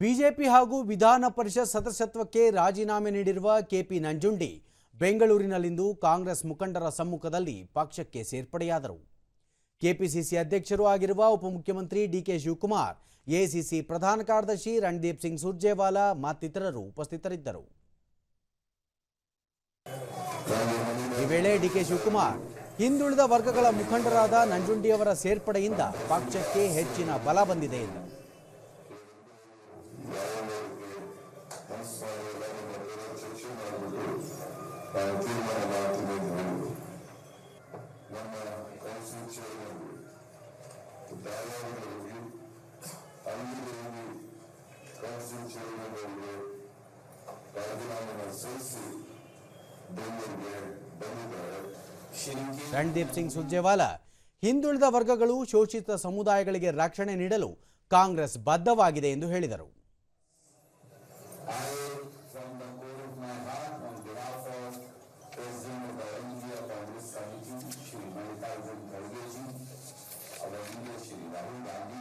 BJP ಹಾಗೂ ವಿಧಾನ ಪರಿಷತ್ ಸದಸ್ಯತ್ವಕ್ಕೆ ರಾಜೀನಾಮೆ ನೀಡಿರುವ ಕೆಪಿ ನಂಜುಂಡಿ ಬೆಂಗಳೂರಿನಲ್ಲಿಂದು ಕಾಂಗ್ರೆಸ್ ಮುಖಂಡರ ಸಮ್ಮುಖದಲ್ಲಿ ಪಕ್ಷಕ್ಕೆ ಸೇರ್ಪಡೆಯಾದರು. ಕೆಪಿಸಿಸಿ ಅಧ್ಯಕ್ಷರೂ ಆಗಿರುವ ಉಪಮುಖ್ಯಮಂತ್ರಿ ಡಿಕೆ ಶಿವಕುಮಾರ್ ಎಸಿಸಿ ಪ್ರಧಾನ ಕಾರ್ಯದರ್ಶಿ ರಣದೀಪ್ ಸಿಂಗ್ ಸುರ್ಜೇವಾಲಾ ಮತ್ತಿತರರು ಉಪಸ್ಥಿತರಿದ್ದರು. ಈ ವೇಳೆ ಡಿಕೆ ಶಿವಕುಮಾರ್, ಹಿಂದುಳಿದ ವರ್ಗಗಳ ಮುಖಂಡರಾದ ನಂಜುಂಡಿಯವರ ಸೇರ್ಪಡೆಯಿಂದ ಪಕ್ಷಕ್ಕೆ ಹೆಚ್ಚಿನ ಬಲ ಬಂದಿದೆ ಎಂದರು. ರಣದೀಪ್ ಸಿಂಗ್ ಸುರ್ಜೇವಾಲಾ ಹಿಂದುಳಿದ ವರ್ಗಗಳು ಶೋಷಿತ ಸಮುದಾಯಗಳಿಗೆ ರಕ್ಷಣೆ ನೀಡಲು ಕಾಂಗ್ರೆಸ್ ಬದ್ಧವಾಗಿದೆ ಎಂದು ಹೇಳಿದರು. Bahula